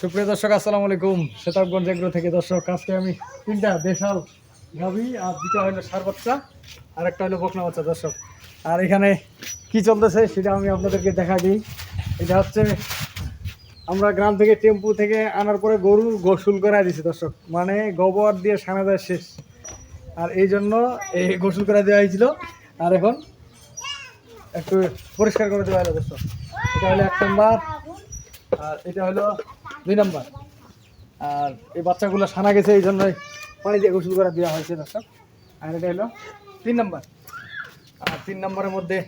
সুপ্রিয় দর্শক, আসসালামু আলাইকুম। সেতাবগঞ্জ এগ্রো থেকে দর্শক, আজকে আমি তিনটা দেশাল গাভি আর দুটো হলো সার বাচ্চা, আর একটা হলো বকনা বাচ্চা দর্শক। আর এখানে কি চলতেছে সেটা আমি আপনাদেরকে দেখা দিই। এটা হচ্ছে আমরা গ্রাম থেকে টেম্পু থেকে আনার পরে গরু গোসল করা দিছি দর্শক। মানে গোবর দিয়ে সানা দেওয়া শেষ। আর এই জন্য এই গোসল করা দেওয়া হয়েছিল। আর এখন একটু পরিষ্কার করে দেওয়া হলো দর্শক। এটা হলো এক নম্বর। আর এটা হলো দুই নম্বর। আর এই বাচ্চাগুলো সানা গেছে, এই জন্যই পানি দিয়ে গোসল করে দেওয়া হয়েছে, দর্শক। আর এটা হলো তিন নম্বর। আর তিন নম্বরের মধ্যে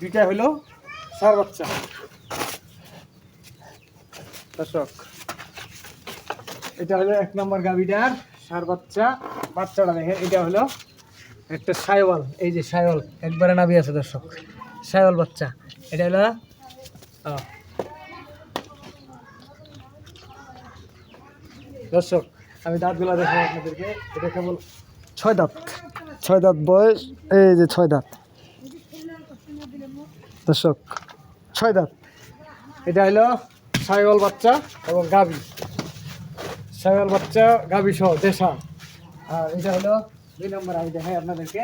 দুইটা হলো সার বাচ্চা। দর্শক, এটা হলো এক নম্বর গাভিটার সার বাচ্চা। বাচ্চাটা দেখে এটা হলো একটা সাইওয়াল। এই যে সাইওয়াল, একবারে নাবি আছে, দর্শক। সাইওয়াল বাচ্চা। এটা হলো দর্শক, আমি দাঁতগুলো দেখাবো আপনাদেরকে। এটা কেবল ছয় দাঁত। ছয় দাঁত বয়স, এই যে ছয় দাঁত। দর্শক, ছয় দাঁত। এটা হলো সাইওয়াল বাচ্চা এবং গাভি। সাইওয়াল বাচ্চা, গাভি সহ, দেশা। আর এটা হলো দুই নম্বর, আমি দেখাই আপনাদেরকে।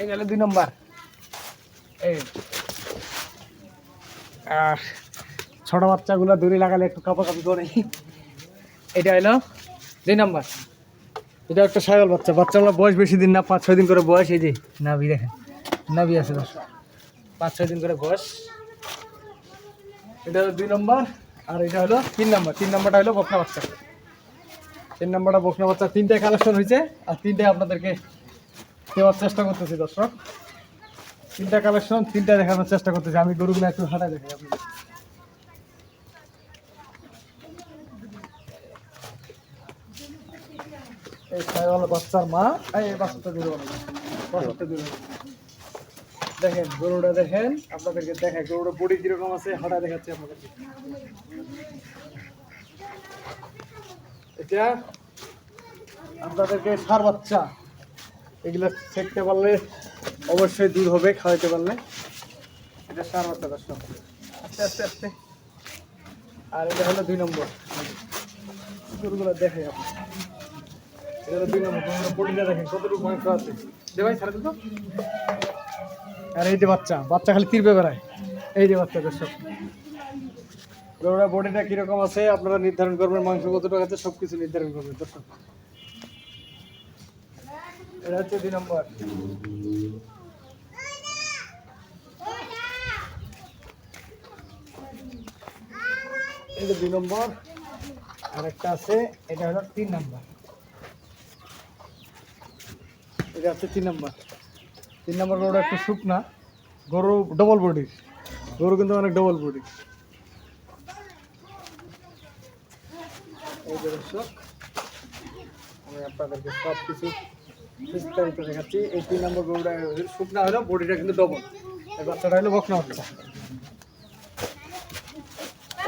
এই হলো দুই নম্বর। এই। আর ছোট বাচ্চাগুলো দড়ি লাগালে একটু কাপাকাপি করে। এটা হলো দুই নম্বর। এটা একটা সাইকেল বাচ্চা। বাচ্চাগুলো বয়স বেশি দিন না, পাঁচ ছয় দিন করে বয়স। এই যে নাভি দেখেন। নাভি আছে দশ পাঁচ ছয় দিন করে বয়স। এটা হলো দুই নম্বর। আর এটা হলো তিন নম্বর। তিন নম্বরটা হলো বকনা বাচ্চা। তিন নম্বরটা বকনা বাচ্চা। তিনটায় কালেকশন হয়েছে। আর তিনটায় আপনাদেরকে দেওয়ার চেষ্টা করতেছি দর্শক। তিনটা কালেকশন তিনটা দেখানোর চেষ্টা করতেছি। আমি গরুগুলো একটু হাঁটায় দেখাই আপনাদের। এই বাচ্চার মা, এই দেখেন, গরুটা দেখেন, আপনাদেরকে বডি আছে দেখাচ্ছি আপনাদেরকে। সার বাচ্চা, এগুলো শেখতে পারলে অবশ্যই দূর হবে, খাওয়াইতে পারলে। এটা সার বাচ্চা, দর্শক। আস্তে আস্তে আস্তে। আর এটা হলো দুই নম্বর। গরুগুলো দেখে আপনি কতটুকু মাংস আছে। আর এই যে বাচ্চা বাচ্চা খালি তীরবে বেড়ায়। এই যে বাচ্চা দর্শক। বডিটা কীরকম আছে, আপনারা নির্ধারণ করবেন, মাংস কতটুকু আছে সব কিছু নির্ধারণ করবেন, দর্শক। এটা হচ্ছে দুই নম্বর। এটা দুই নম্বর। আর একটা আছে, এটা হলো তিন নম্বর। এটা হচ্ছে তিন নম্বর। তিন নম্বর গরুটা একটু শুকনা। গরু ডবল বডির গরু কিন্তু অনেক ডবল বডি এই দর্শক, আমি আপনাদেরকে সব কিছু বিস্তারিত দেখাচ্ছি। এই তিন নম্বর গরুটা শুকনা হলো বডিটা কিন্তু ডবল এই বাচ্চাটা হলো বকনা বাচ্চা।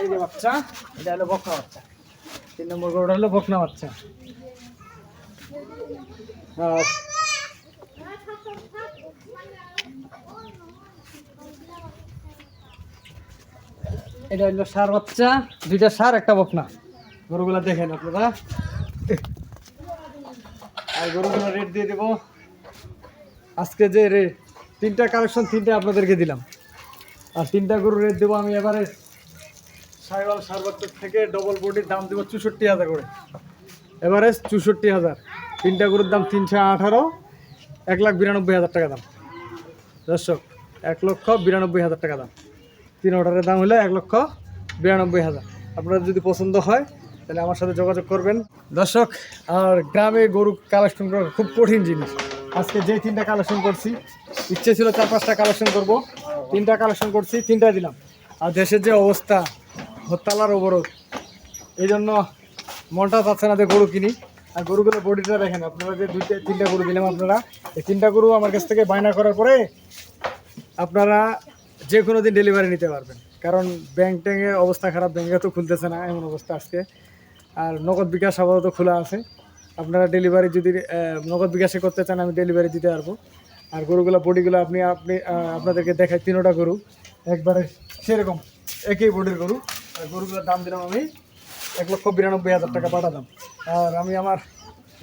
এই যে বাচ্চা, এটা হলো বকনা বাচ্চা। তিন নম্বর গরুটা হলো বকনা বাচ্চা। এটা হলো সার বাচ্চা, দুইটা সার, একটা বকনা। গরুগুলা দেখেন আপনারা। আর গরুগুলো রেট দিয়ে দেবো। আজকে যে রেট তিনটা কালেকশন, তিনটা আপনাদেরকে দিলাম। আর তিনটা গরু রেট দেবো আমি এবারে সাইওয়াল সার বাচ্চা থেকে ডবল বডির দাম দেবো চৌষট্টি হাজার করে। এবারে চৌষট্টি হাজার। তিনটা গরুর দাম তিনশো আঠারো। এক লাখ বিরানব্বই হাজার টাকা দাম। দর্শক, এক লক্ষ বিরানব্বই হাজার টাকা দাম। তিন অর্ডারের দাম হলো এক লক্ষ বিরানব্বই হাজার। আপনার যদি পছন্দ হয়, তাহলে আমার সাথে যোগাযোগ করবেন। দর্শক, আর গ্রামে গরু কালেকশন করা খুব কঠিন জিনিস। আজকে যে তিনটা কালেকশন করছি, ইচ্ছে ছিল চার পাঁচটা কালেকশন করব। তিনটা কালেকশন করছি তিনটা দিলাম। আর দেশের যে অবস্থা, হরতালার অবরোধ এই জন্য মনটা চাচ্ছে না যে গরু কিনি। আর গরুগুলো বডিটা দেখেন, আপনারা যে দুইটা, তিনটা গরু দিলাম আপনারা, এই তিনটা গরু আমার কাছ থেকে বায়না করার পরে আপনারা যে কোনো দিন ডেলিভারি নিতে পারবেন। কারণ ব্যাংক ট্যাঙ্কের অবস্থা খারাপ ব্যাংকে তো খুলতেছে না, এমন অবস্থা আজকে। আর নগদ বিকাশ আপাতত খোলা আছে। আপনারা ডেলিভারি যদি নগদ বিকাশে করতে চান, আমি ডেলিভারি দিতে পারব। আর গরুগুলো, বডিগুলো আপনি আপনি আপনাদেরকে দেখাই, তিনোটা গরু। একবারে সেরকম, একই বডির গরু। আর গরুগুলোর দাম দিলাম আমি এক লক্ষ বিরানব্বই হাজার টাকা পাঠালাম আর আমি আমার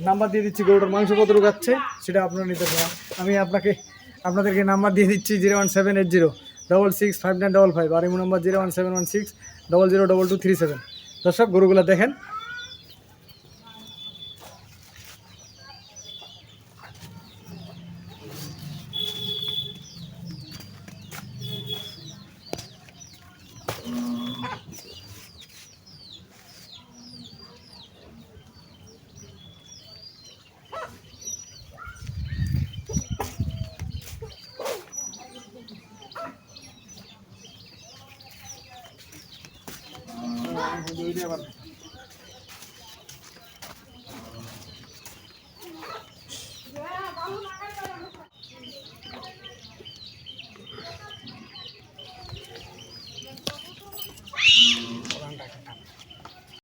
নাম্বার দিয়ে দিচ্ছি, গরুটার মাংস কত রোগাচ্ছে সেটা আপনারা নিতে পারেন। আমি আপনাকে, আপনাদেরকে নাম্বার দিয়ে দিচ্ছি zero one seven eight zero double six five nine double five, আর এমন number zero one seven one six double zero double two three seven. দর্শক, গরুগুলো দেখেন আবার